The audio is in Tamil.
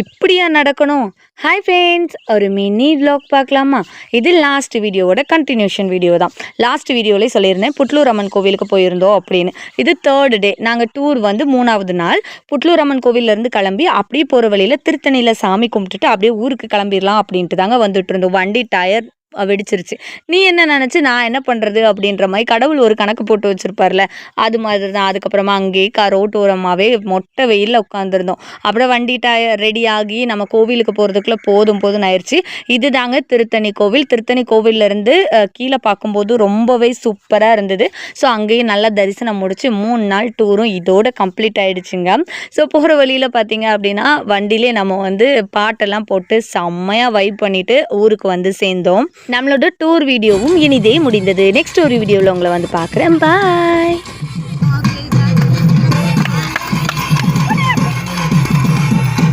இப்படியா நடக்கணும்? ஹாய் ஃப்ரெண்ட்ஸ் ஒரு மினி vlog பார்க்கலாமா? இது லாஸ்ட் வீடியோவோட கண்டினியூஷன் வீடியோ தான். லாஸ்ட் வீடியோவிலே சொல்லியிருந்தேன் புட்லூர் அம்மன் கோவிலுக்கு போயிருந்தோம் அப்படின்னு. இது தேர்ட் டே நாங்கள் டூர் வந்து மூணாவது நாள். புட்லூர் அம்மன் கோவிலேருந்து கிளம்பி அப்படியே போகிற வழியில் திருத்தணியில் சாமி கும்பிட்டுட்டு அப்படியே ஊருக்கு கிளம்பிடலாம் அப்படின்ட்டு தாங்க வந்துட்டு இருந்தோம். வண்டி டயர் வெடிச்சிருச்சு. நீ என்ன நினச்சி நான் என்ன பண்ணுறது அப்படின்ற மாதிரி கடவுள் ஒரு கணக்கு போட்டு வச்சுருப்பார்ல அது மாதிரி தான் அதுக்கப்புறமா அங்கேயே கா ரோட்டோரமாகவே மொட்டை வெயிலில் உட்காந்துருந்தோம் அப்புறம் வண்டி ரெடி ஆகி நம்ம கோவிலுக்கு போகிறதுக்குள்ளே போதும் போதும் ஆயிடுச்சு இது தாங்க திருத்தணி கோவில். திருத்தணி கோவிலேருந்து கீழே பார்க்கும்போது ரொம்பவே சூப்பராக இருந்தது. ஸோ அங்கேயும் நல்லா தரிசனம் முடிச்சு மூணு நாள் டூரும் இதோட கம்ப்ளீட் ஆகிடுச்சுங்க ஸோ போகிற வழியில் பார்த்தீங்க அப்படின்னா வண்டியிலே நம்ம வந்து பாட்டெல்லாம் போட்டு செம்மையாக வைப் பண்ணிவிட்டு ஊருக்கு வந்து சேர்ந்தோம். நம்மளோட டூர் வீடியோவும் இனிதே முடிந்தது. நெக்ஸ்ட் ஒரு வீடியோவில் உங்களை வந்து பார்க்குறேன். பாய்